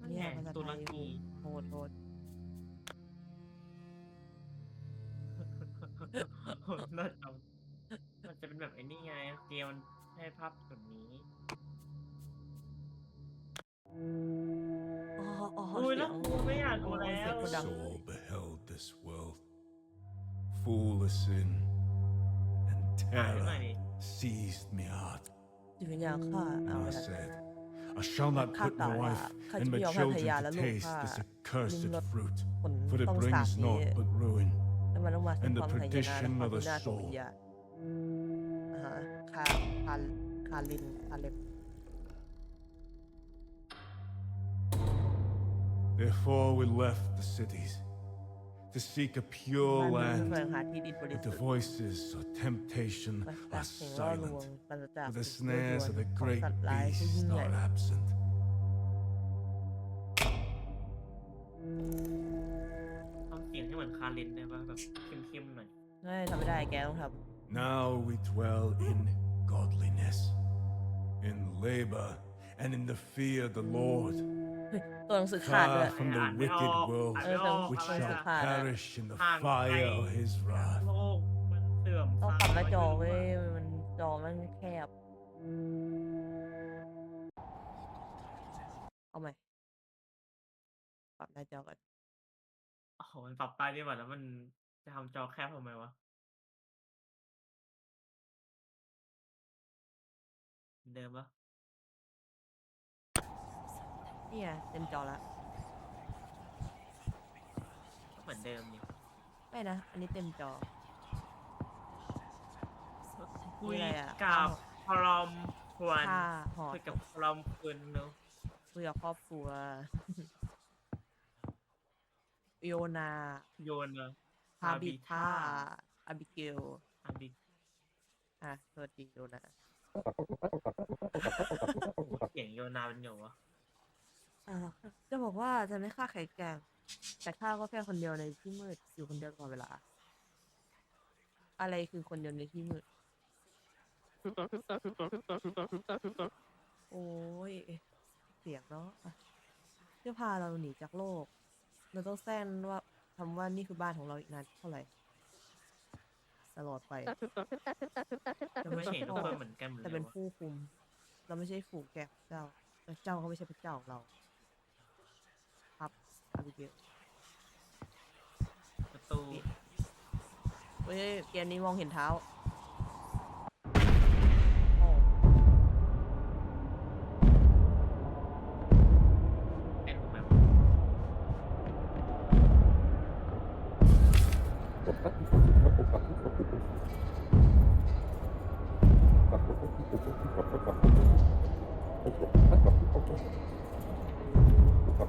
นั่นเนี่ไงยภาษาตุไทรยกีโหดโหดน่าจะมันจะเป็นแบบไอ้นี่ไง เกมมันให้ภาพแบบนี้ อ๋ออ๋ออุ้ยเสีแล้ยวงกูไม่อยากดูโอ้แล้เสียงวกูดัง Saul beheld this world, full of sin, and ถ่ายไว้หน่อย terror ดิ seized me heart. I ไปละ said, I shall not ข้า put กล่าว my ว่า wife ข้า and จะไม่ my ยอมให้ภรร children ยาและ to ลูก taste ข้า this accursed ลิ้มรส fruit, ผล for it ต้องสา brings บนี้ naught but ruin. แล้วมันต้องมาซึ่ง and ค the วามหายนะและ perdition ความ of the พินาศของ soul วิญญาณอ่าฮะคาคาคาลินคาเล็บ Therefore, we left the cities to seek a pure บ้านเมือง land แสวงหาที่ดินบริ where สุ the ทธิ์ voices of temptation ปราศ are จากสิ่งล่อลวง silent, ปราศจาก where the สิ่งยั่วย snares วน of the ของ great สัตว์ร้ายที่ยิ่ง beast ใหญ่ are absent. ทำเสียงให้เหมือนคารินได้ป่ะแบบเข้มๆหน่อย ไม่ทำไม่ได้แกต้องท Now we dwell in godliness, in labor, and in the fear of the Lord, ำเฮ้ย ตัวหนังสือขาดด้วย far from the Ah, wicked no. world, Ah, เออแต่ no. which Ah, shall yeah. perish in the Hang fire tight. of his wrath. โลกมันเสื่อมต้องปรับหน้าจอทรเว้มยมันจอมันแคบ เอาใหม่ ปรับหน้าจอก่อน โอ้โหมันปรับใต้ดีกว่าแล้วมันจะทำจอแคบทำไมวะเหมือนเดิมปะ นี่ไงเต็มจอละก็เหมือนเดิมนี่ไม่นะ อันนี้เต็มจอ คุยอะไรอะกับพรอมควนค่าหอ คุยกับพรอมควนเนอะคุยกับครอบครัว โยนาโยนเนอะพาบิท่าอาบิเกลอาบิอะสวัสดีโยนาเสียงโยนาเป็นอยู่วะ อ่าจะบอกว่าจะไม่ฆ่าไข่แกงแต่ฆ่าก็แค่คนเดียวในที่มืดอยู่คนเดียวตลอดเวลา อะไรคือคนเดียวในที่มืด โอ้ย เสียงเนาะอะเพื่อพาเราหนีจากโลก เราต้องแซงว่าคำว่านี่คือบ้านของเราอีกนานเท่าไหร่ตลอดไป จะไม่เห็นทุกคนเหมือนกันหมดแต่เลเป็ยนวะผู้คุม เราไม่ใช่ฝูงแกะเจ้าแต่เจ้าก็ไม่ใช่พระเจ้าของเรา ครับอาบิเกลประตูเฮ้ยเกมนี้มองเห็นเท้าโอ้เป็นแบบ ต้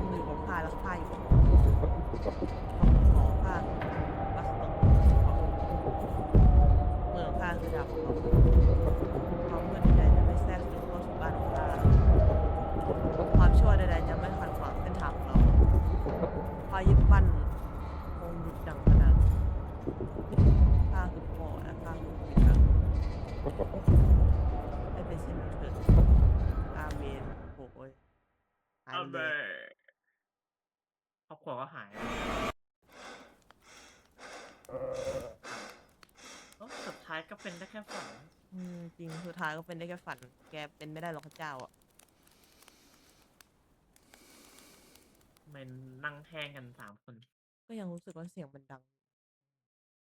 องมือของข้าแล้วข้าอยู่ของข้าบัสตองเมืองข้าคือดาบของความมืดใดๆจะไม่แทรกซึมเข้าสู่บ้านของข้าความชั่วใดๆจะไม่ขัดขวางเส้นทางของเราข้ายึดมั่นคงดุจดังขนาดข้าคือพ่อและข้าคือผู้พิทัก ให้เป็นเช่นนั้นเถิดอาเมนโอ้ยหายอัไปลเลเบยครอบครัวก็หายไปเอ้าสุดท้ายก็เป็นได้แค่ฝันอืมจริงสุดท้ายก็เป็นได้แค่ฝัน แกเป็นไม่ได้หรอกพระเจ้าอะ มันนั่งแห้งกันสามคน ก็ยังรู้สึกว่าเสียงมันดัง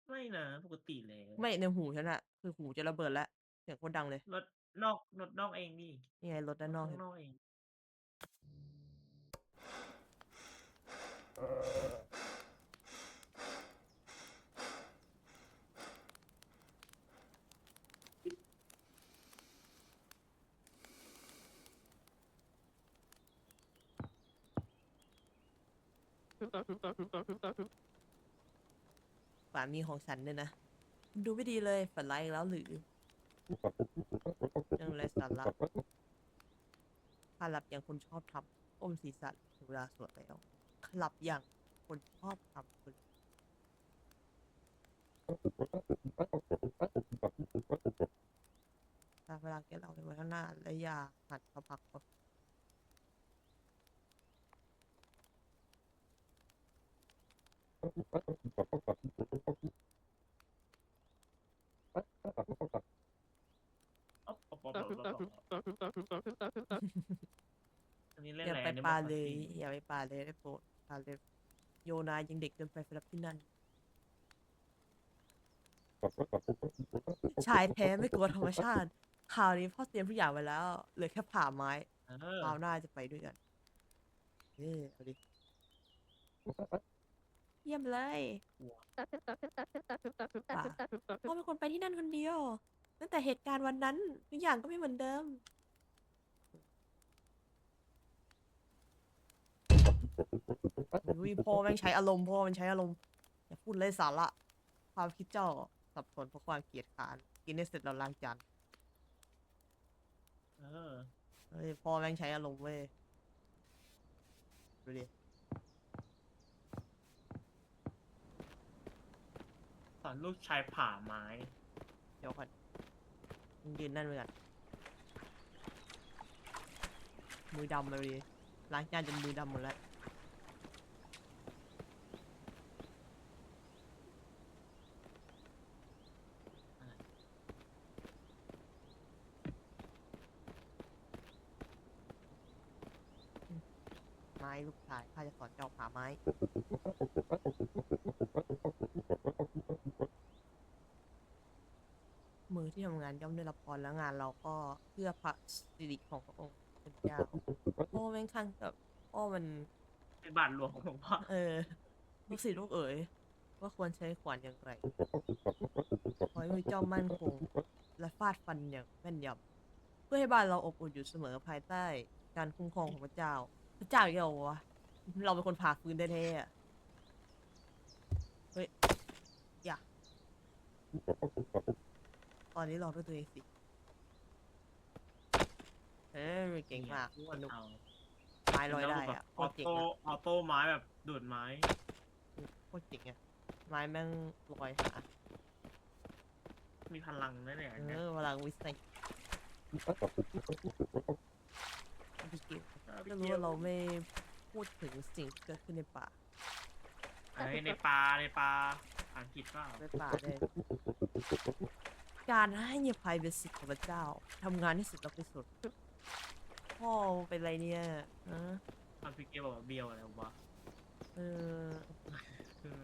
ไม่นะ ปกติเลยไม่ในหูฉันอะคือหูจะระเบิดแล้วเสียงโคตรดังเลย รถ นอกรถนอกเองดินี่ไงรถด้านนอกข้าเห็นงนอกเอง สามีของฉันเนี่ยนะ ดูไม่ดีเลยฝันร้ายอีกแล้วหรือ ยังไรสาระขลับอย่างคนชอบทำอมศีรษะถึงเวลาสวดแล้วหลับอย่างคนชอบทำคนแต่เวลาแกเราไปไว้ข้างหน้าและอย่าหันเขาพักก่อนอ๊ อบอ๊อบอ๊อบอ๊อบอ๊อบอ๊อบอันนี้เล่นอย่าอะไรไปนี่ปามันเลยของจริงอย่าไปปาเลยได้โปรดปาเลยโยนายังเด็กเกินไปสำหรับที่นั่น ชายแท้ไม่กลัวธรรมชาติคราวนี้พ่อเตรียมทุกอย่างไว้แล้วเหลือแค่ผ่าไม้เออคราวหน้าจะไปด้วยกันเออเอาดิเยี่ยมเลยป่าพ่อเป็นคนไปที่นั่นคนเดียว ตั้งแต่เหตุการณ์วันนั้นทุกอย่างก็ไม่เหมือนเดิม วิพ่อแม่งใช้อารมณ์พ่อมันใช้อารมณ์อย่าพูดเลยสาระความคิดเจ้าสับสนเพราะความเกลียดค้านกินได้เสร็จแล้วล้างจานเออเฮ้ยพ่อแม่งใช้อารมณ์เว้ยดูดิสอนลูกชายผ่าไม้ เดี๋ยวก่อนมึง ยืนนั่นไว้ก่อนมือดำเลยดิล้างจานจนมือดำหมดแล้วไม้ลูกชายข้าจะสอนเจ้าผาไม้ มือที่ทำงานย่อมได้รับพรและงานเราก็เพื่อพระสิริของพระองค์เป็นเจ้าโอ้แม่งข้างกับโอ้มัน เป็นบาทหลวงของหลวงพ่อ เออลูกศิษย์ลูกเอ๋ยว่าควรใช้ขวานอย่างไรขอให้มือเจ้ามั่นคง และฟาดฟันอย่างแม่นยำเพื่อให้บ้านเราอบอุ่นอยู่เสมอภายใต้การคุ้มครองของพระเจ้า พระเจ้าอีกแล้วเหรวะเราเป็นคนผ่าฟืนแท้ๆอะเฮ้ย อย่า ตอนนี้รอด้วยตัวเองสิเอ้ยเก่งมากอ้วสนนุกเอาไม้ลอยได้อะโคออตรเจ๋งโต้อะออโต้ไม้แบบดูดไม้โคตรเจ๋งอะไม้แม่งลอยหามีพลังนั่นแหละเอเนี่ยอเวลาวิสัยพี่เกมก็รู้ว่าเราไม่พูดถึงสิ่งที่เกิดขึ้นในป่าไอ้ในปลาในปลาอ่านผิดเปล่าในป่าได้ การให้อภัยเป็นสิทธิ์ของพระเจ้าทำงานที่สุดแล้วที่สุด พ่อเป็นไรเนี่ยฮะอ่านผิดเกบอกว่าเบียวอะไรวะเออคือ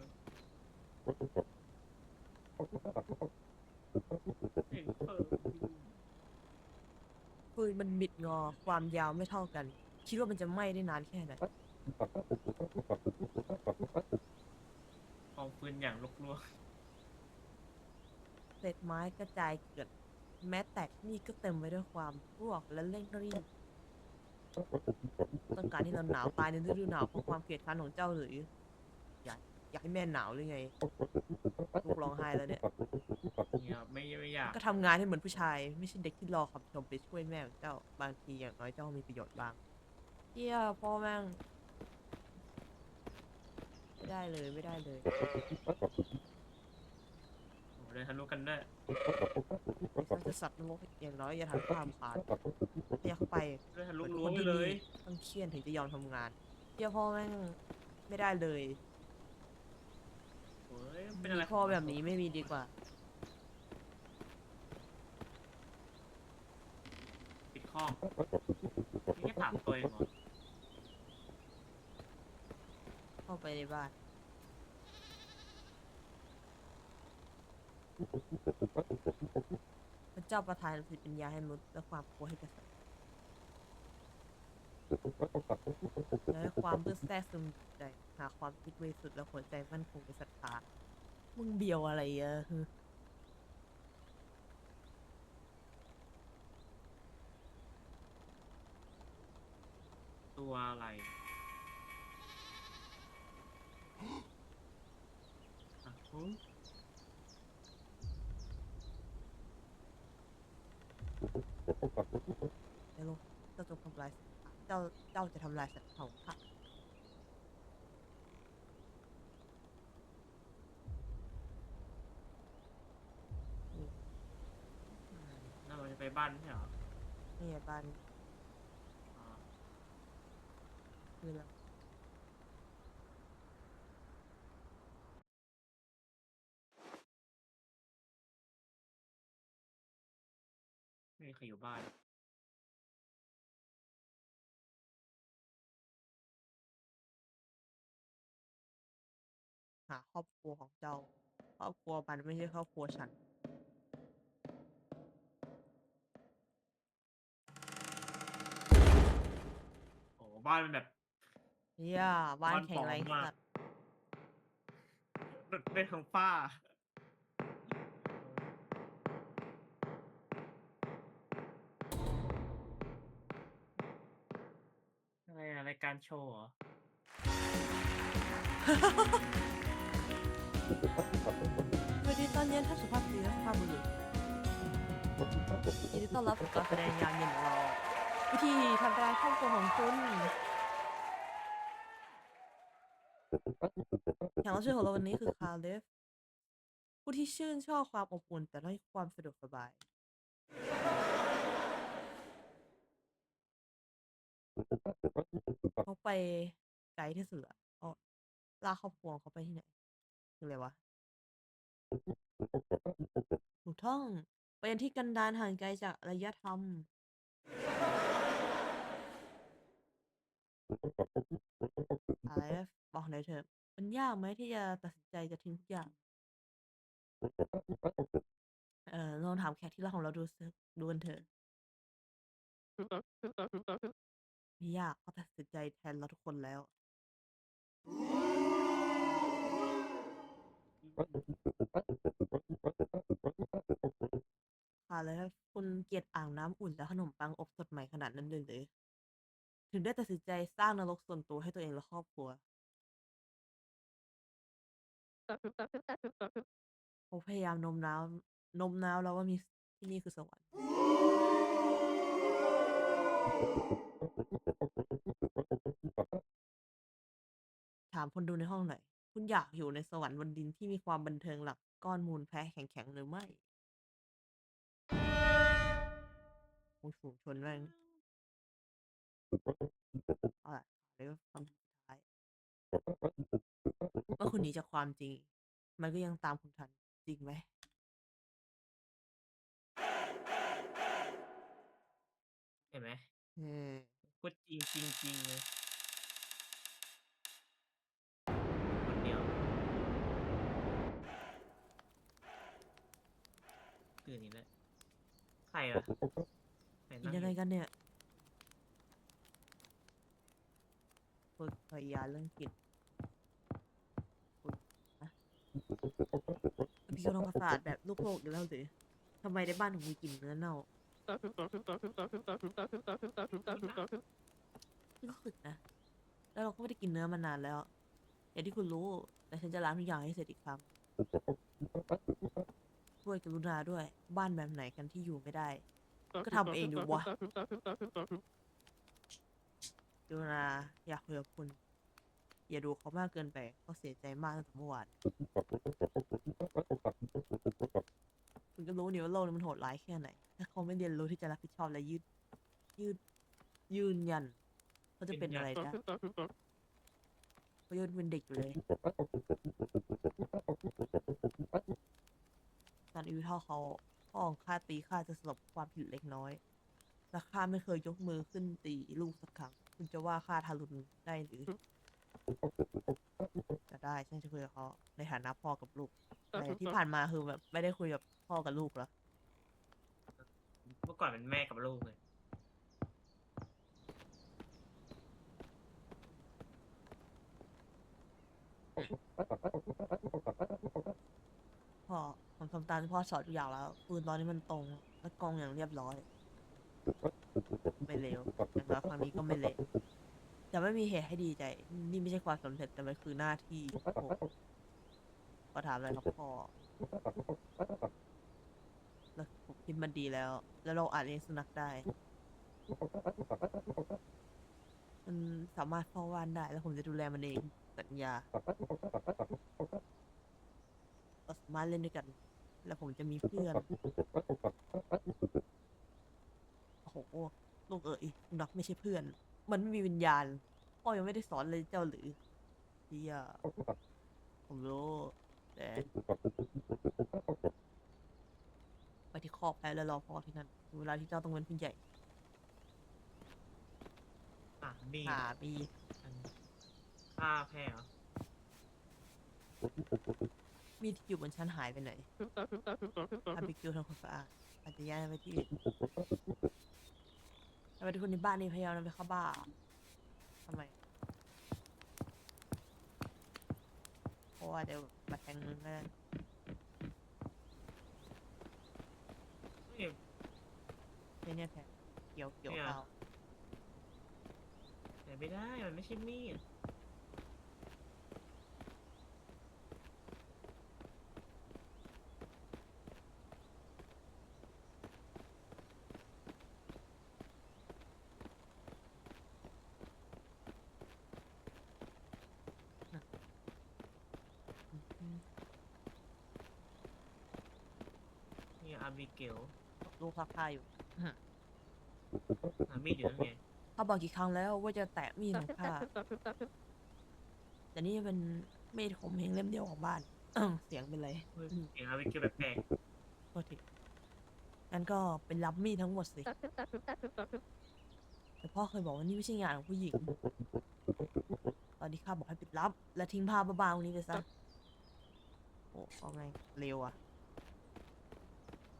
เห็นเพิ่มฟืนมันบิดงอความยาวไม่เท่ากัน คิดว่ามันจะไหม้ได้นานแค่ไหนกองฟืนอย่างลุกลวก เศษไม้กระจายเกลื่อนแม้แต่นี่ก็เต็มไปด้วยความรวกและเร่งรีบต้องการให้เราหนาวตายในฤดูหนาวเพราะความเกลียดชังของเจ้าหรืออยากอยากให้แม่หนาวหรือไงลูกร้องไห้แล้วเนี่ยเนี่ยไม่ไม่อยาก ก็ทำงานให้เหมือนผู้ชาย ไม่ใช่เด็กที่รอคำชมไปช่วยแม่ของเจ้าบางทีอย่างน้อยเจ้ามีประโยชน์บ้างเที่ยพ่อแม่งไม่ได้เลยไม่ได้เลยโอ้ เดินทะลุกันด้วยเราจะสัตว์นรกอย่างน้อยอย่าทำความผ่านขยับเข้าไปเดินทะลุเป็นรั้วไปเลยต้องเครียดถึงจะยอมทำงานเที่ยพ่อแม่งไม่ได้เลยโอ้ยเป็นอะไรพ่อแบบนี้ไม่มีดีกว่าปิดข้องนี่แค่ถามตัวเองเหรอเข้าไปในบ้าน พระเจ้าประทานสิทธิปัญญาให้มนุษย์และความกลัวให้กษัตริย์และความเพื่อแทรกซึมใจหาความคิดบริสุทธิ์และหัวใจมั่นคงในศรัทธามึงเบียวอะไรอะตัวอะไร อะโอ้ จะจงทำลายเจ้าเจ้าจะทำลายสัตว์ของข้าน่าจะไปบ้านใช่หรอนี่ไบ้านอ๋อคือเราไม่มีใครอยู่บ้าน ครอบครัวของเจ้า ครอบครัวมันไม่ใช่ครอบครัวฉัน โอ้บ้านมันแบบเฮียบ้านบ้านแข็งแรงปลอมมากสัตว์รถเป็นทางฟ้า อะไรอะรายการโชว์เหรอ สวัสดีตอนเย็นท่านสุภาพสตรีและสุภาพบุรุษยินดีต้อนรับสู่การแสดงยามเย็นของเราวิธีทำร้ายครอบครัวของคุณแขกรับเชิญของเราวันนี้คือคาร์เลฟผู้ที่ชื่นชอบความอบอุ่นแต่ไร้ความสะดวกสบาย เขาไปไกลที่สุดอะเขาลากครอบครัวเขาไปที่ไหน คืออะไรวะ ถูกต้อง ไปยังที่กันดารห่างไกลจากอารยธรรม อะไรนะบอกหน่อยเถอะ มันยากไหมที่จะตัดสินใจจะทิ้งทุกอย่าง เออลองถามแขกที่รักของเราดูสิดูกันเถอะไม่ยากเขาตัดสินใจแทนเราทุกคนแล้ว ค่ะแล้วคุณเกลียดอ่างน้ำอุ่นและขนมปังอบสดใหม่ขนาดนั้นเลยหรือถึงได้ตัดสินใจสร้างนรกส่วนตัวให้ตัวเองและครอบครัวเขาพยายามโน้มน้าวโน้มน้าวแล้วว่ามีที่นี่คือสวรรค์ถามคนดูในห้องหน่อย คุณอยากอยู่ในสวรรค์บนดินที่มีความบันเทิงหลักก้อนมูลแพ้แข็ง ๆ หรือไม่โอ้ยฝูงชนแม่งเอาล่ะเดี๋ยวคำสุดท้ายเมื่อคุณหนีจากความจริง มันก็ยังตามคุณทันจริงไหม เห็นไหมเออพูดจริงจริงจริงเลย คนเดียว ตื่นอีกแล้วใครอะใครกินนั่งยังไงอยู่กันเนี่ยฝึกพยายามเรื่องกินฝึกนะพี่ก็ต้องประสาทแบบลูกโลกอีกแล้วหรือทำไมในบ้านถึงมีกลิ่นเนื้อเน่ารู้สึกนะ แล้วเราก็ไม่ได้กินเนื้อมานานแล้ว อย่างที่คุณรู้ แต่ฉันจะล้างทุกอย่างให้เสร็จอีกครั้ง ช่วยกรุณาด้วย บ้านแบบไหนกันที่อยู่ไม่ได้ ก็ทำเองดูวะ กรุณาอยากคุยกับคุณ อย่าดูเขามากเกินไปเขาเสียใจมากตั้งแต่เมื่อวานคุณก็รู้นี่ว่าโลกนี้มันโหดร้ายแค่ไหน ถ้าเขาไม่เรียนรู้ที่จะรับผิดชอบและยืด ยืด ยืนยันเขาจะเป็นอะไรนะเขายังเป็นเด็กอยู่เลย ตอนอายุเท่าเขาพ่อของข้าตีข้าจะสลบความผิดเล็กน้อย และข้าไม่เคยยกมือขึ้นตีลูกสักครั้ง คุณจะว่าข้าทารุณได้หรือจะได้ฉันจะคุยกับเขาในฐานะพ่อกับลูกแต่ที่ผ่านมาคือแบบไม่ได้คุยกับพ่อกับลูกแล้วเมื่อก่อนเป็นแม่กับลูกเลยพ่อ ผมทำตามที่พ่อสอนทุกอย่างแล้วปืนตอนนี้มันตรงและกองอย่างเรียบร้อย ไม่เลวอย่ครั้งนี้ก็ไม่เละจะไม่มีเหตุให้ดีใจ นี่ไม่ใช่ความสำเร็จแต่มันคือหน้าที่โอ้ขอถามอะไรครับพ่อแล้วผมคิดมันดีแล้ว แล้วเราอ่านเลี้ยงสุนัขได้ มันสามารถเฝ้าบ้านได้ แล้วผมจะดูแลมันเองสัญญาเราสามารถเล่นด้วยกัน แล้วผมจะมีเพื่อน โอ้โหลูกเอ๋ยนักไม่ใช่เพื่อน มันไม่มีวิญญาณ พ่อยังไม่ได้สอนเลยเจ้าหรือเฮียผมรู้ แต่ไปที่คอกแพ้แล้วรอพ่อที่นั่นเวลาที่เจ้าต้องเป็นผู้ใหญ่อะมีหามีค่าแพ้เหรอ มีดที่อยู่บนชั้นหายไปไหนอาบิเกลทำความสะอาดอาจจะย้ายไปที่อื่นทำไมทุกคนในบ้านนี่พยายามนำไปเข้าบ้านทำไมเพราะว่าเดี๋ยวมาแทงมึงก็ได้ไม่ไอ้เนี่ยแทงเกี่ยวเกี่ยวเนี่ย เอาแต่ไม่ได้ มันไม่ใช่มีด เกลลูกซักผ้าอยู่หามีดอยู่นั่นไงเขาบอกกี่ครั้งแล้วว่าจะแตะมีดของข้าแต่นี่เป็นมีดผมเองเล่มเดียวของบ้าน เสียงเป็นไรเฮ้ยอืมเสียงอาบิเกลแปลกโทษทีงั้นก็เป็นรับมีดทั้งหมดสิแต่พ่อเคยบอกว่านี่ไม่ใช่งานของผู้หญิง ตอนนี้ข้าบอกให้ปิดลับ และทิ้งผ้าบ้าๆตรงนี้ไปซะ โอ้เอาไง เร็วอะๆ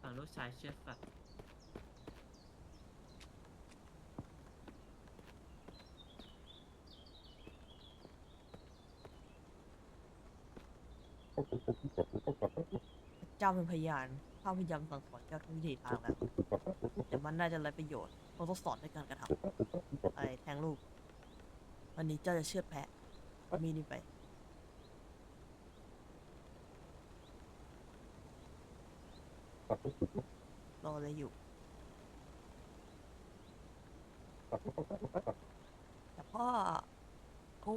ฝั่งลูกชายเชื่อสัตว์เจ้าเป็นพยานข้าพยายามสั่งสอนเจ้าทุกวิถีทางแล้วแต่มันน่าจะไร้ประโยชน์เพราะต้องสอนด้วยการกระทำไอะไรแทงลูก วันนี้เจ้าจะเชื่อดแพะมีนี่ไป รออะไรอยู่แต่พ่อเขา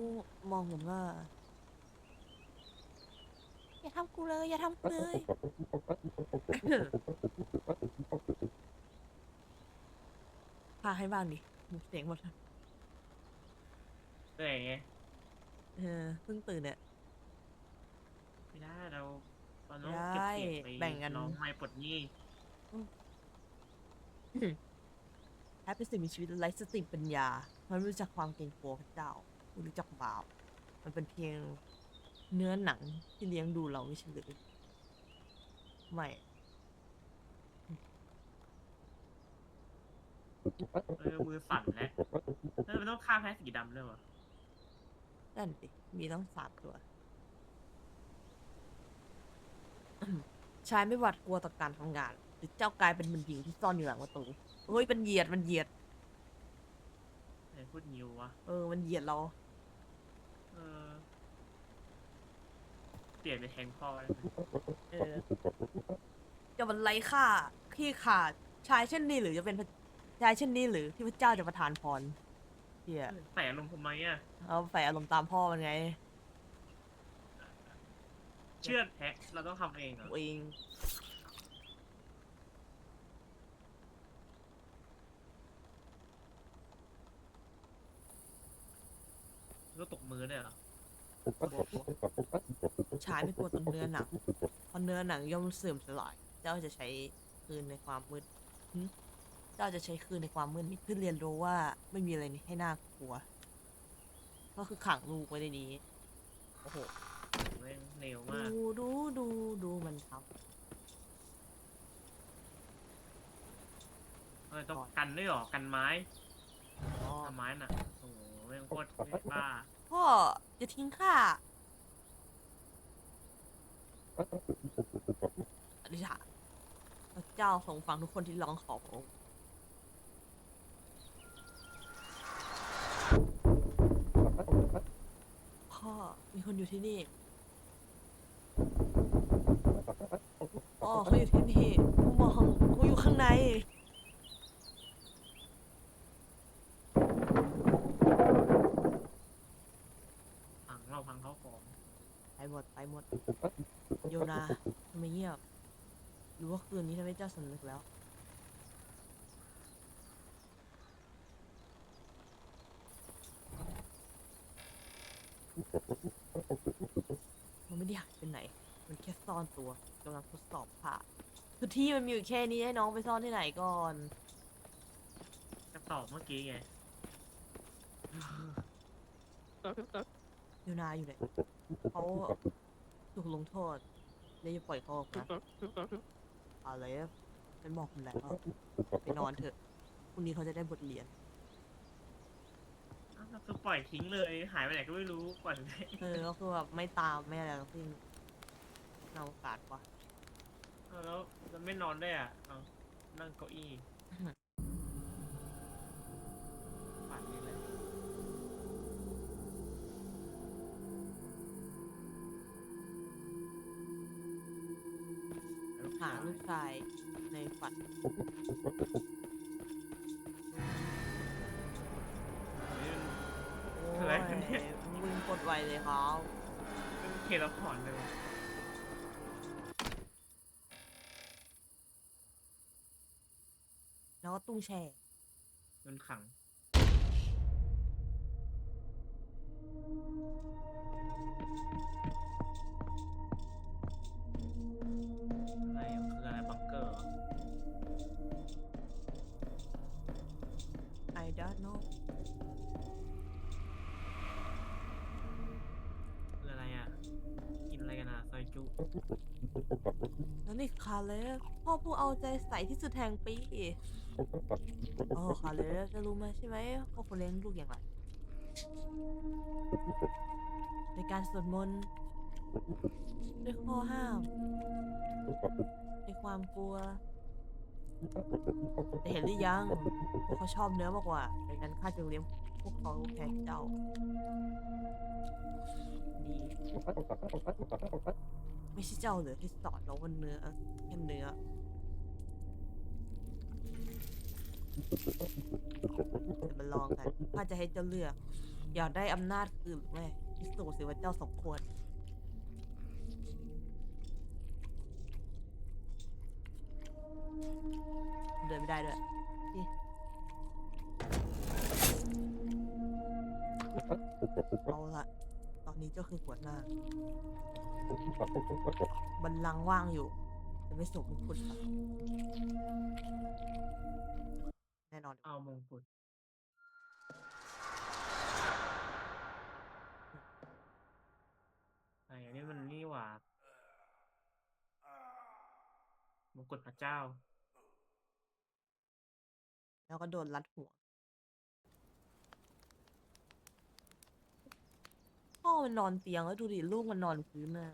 มองเหมือนว่า อย่าทำกูเลย อย่าทำกูเลย พาให้บ้างดิ เสียงหมดแต่ไงเออเพิ่งตื่นเนี่ย ไม่ได้เราเราต้องได้เก็บเสียงไปแบ่งกันน้องไม่ปลดหนี้ แอปเป็นสิ่งมีชีวิตไร้สติปัญญา มันไม่รู้จักความเกรงกลัวพระเจ้าไม่รู้จักบาปมันเป็นเพียงเนื้อหนังที่เลี้ยงดูเราไม่ใช่หรือไม่เออมือสั่นแล้วแล้วมันต้องฆ่าแพ้สีดำด้วยวะนั่นสิมีต้องสามตัว ชายไม่หวาดกลัวต่อการทำงานหรือ เจ้ากลายเป็นมันหญิงที่ซ่อนอยู่หลังประตูเฮ้ยมันเหยียดมันเหยียด ไหนพูดนิววะ เออ มันเหยียดเรา เออ เปลี่ยนไปแทงพ่อได้ไหมเออ จะมันไร้ค่าขี้ขาดชายเช่นนี้หรือจะเป็นพระชายเช่นนี้หรือที่พระเจ้าจะประทานพรเฮียใส่อารมณ์ทำไมอะ เอาใส่อารมณ์ตามพ่อมันไงเชือดแพะเราต้องทำเองเหรอ ตัวเอง ก็ตกมือเนี่ยเหรอชายไม่กลัวตนเนื้อหนังเพราะเนื้อหนังย่อมเสื่อมสลาย เจ้าจะใช้คืนในความมืดหึเจ้าจะใช้คืนในความมืดนี้เพื่อเรียนรู้ว่าไม่มีอะไรให้น่ากลัว ก็คือขังลูกไว้ในนี้ โอ้โห แม่งเร็วดูมากดูดูดูมันทเออต้องกันด้วยเหรอ กันไม้ำอ๋อ ทำไม้น่ะ โอ้โหแม่งโคตรบ้า พ่อจะทิ้งข้าอธิษฐานพระเจ้าทรงฟังทุกคนที่ร้องขอพระองค์พ่อมีคนอยู่ที่นี่ พ่อเขาอยู่ที่นี่ โยนาทำไมเงียบหรือว่าคืนนี้ทำให้เจ้าสำนึกแล้ว มันไม่ได้หายไปไหน มันแค่ซ่อนตัวกำลังทดสอบผ่าคือที่มันมีอยู่แค่นี้ให้น้องไปซ่อนที่ไหนก่อน จะตอบเมื่อกี้ไง โยนาอยู่ไหนเขา ถูกลงโทษเลยจะปล่อยเขาออกมาอะไรอะฉันบอกคุณแล้วไปนอนเถอะพรุ่งนี้เขาจะได้บทเรียนอ้าวก็คือปล่อยทิ้งเลย หายไปไหนก็ไม่รู้ปล่อยไปเออก็คือแบบไม่ตามไม่อะไรทั้งสิ้นน่าโอกาสว่ะ เอาแล้วแล้วไม่นอนได้วยอะเอานั่งเก้าอี้ ชายในฝัน อะไรกันเนี่ย โอ้ยวิ่งกดไวเลยครับเป็นเคละครเลยว่ะแล้วก็ตุ้งแช่มันขัง คาเลฟพ่อผู้เอาใจใส่ที่สุดแห่งปีโอ้คาเลฟจะรู้ไหมใช่ไหมว่าคนเลี้ยงลูกอย่างไรในการสวดมนต์ด้วยข้อห้ามในความกลัวแต่เห็นหรือยังพวกเขาชอบเนื้อมากกว่าดังนั้นข้าจึงเลี้ยงพวกเขาแทนเจ้าดี ไม่ใช่เจ้าเหรอที่สอนเราว่าเนื้อแค่เนื้อเดี๋ยวมาลองกันข้าจะให้เจ้าเลือก อยากได้อำนาจคืนหรือไม่พิสูจน์สิว่าเจ้าสมควรเดินไม่ได้ด้วยเอาละ อนนี้เจ้าคือหัวหน้า บันลังก์ว่างอยู่ จะไม่ส่งมงกุฎไปแน่นอนเอามงกุฎไอ้อันนี้มันนี่หว่ามงกุฎพระเจ้า แล้วก็โดนรัดหัว พ่อ มันนอนเตียงแล้วดูดิลูกมันนอนพื้นน่ะ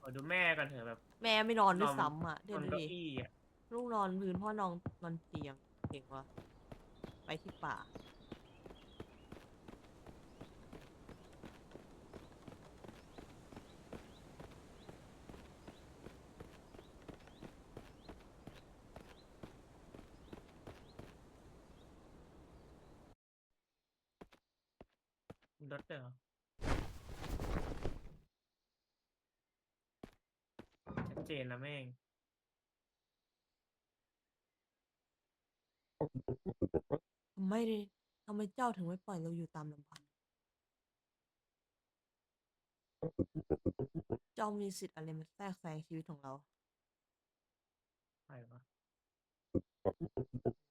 ขอดูแม่กันเถอะแบบแม่ไม่นอนด้วยนอนซ้ำอะนเดี๋ยอวนดูเก้าดิอี้อะลูกนอนพื้นพ่อนอนนอนเตียงเก่งวะไปที่ป่ามีรถด้วยเหรอชัด เจนนะแม่ง ทำไมดิทำไมเจ้าถึงไม่ปล่อยเราอยู่ตามลำพัง เจ้ามีสิทธิ์อะไรมาแทรกแซงชีวิตของเรา ใครวะ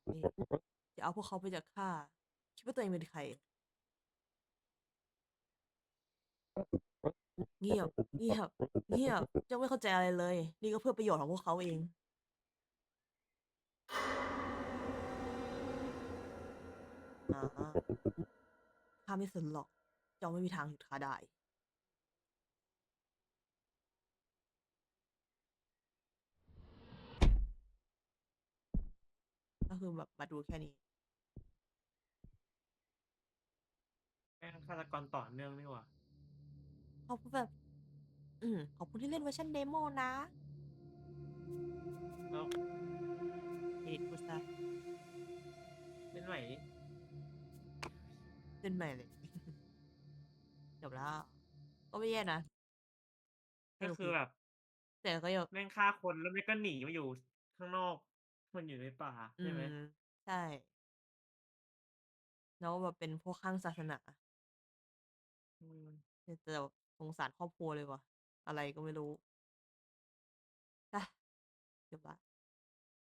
นี่จะเอาพวกเขาไปจากข้า คิดว่าตัวเองเป็นใคร เงียบ เงียบ เงียบ เจ้าไม่เข้าใจอะไรเลย นี่ก็เพื่อประโยชน์ของพวกเขาเอง อ่าข้าไม่สนหรอก เจ้าไม่มีทางหยุดข้าได้ ก็คือแบบมาดูแค่นี้ แม่งฆาตกรต่อเนื่องนี่หว่า ขอบคุณแบบ อืมขอบคุณที่เล่นเวอร์ชันเดโมนะแล้วเอ็ดกูซะเล่นใหม่ดิเล่นใหม่เลยจบแล้ว ก็ไม่แย่นะก็คือแบบแต่ก็ยังแม่งฆ่าคนแล้วไม่ก็หนีมาอยู่ข้างนอก มันอยู่ในป่าอืใช่ไหมมใช่แล้วแบบเป็นพวกข้างศาสนาอืมแต่ สงสารครอบครัวเลยว่ะ อะไรก็ไม่รู้อะเก็บละ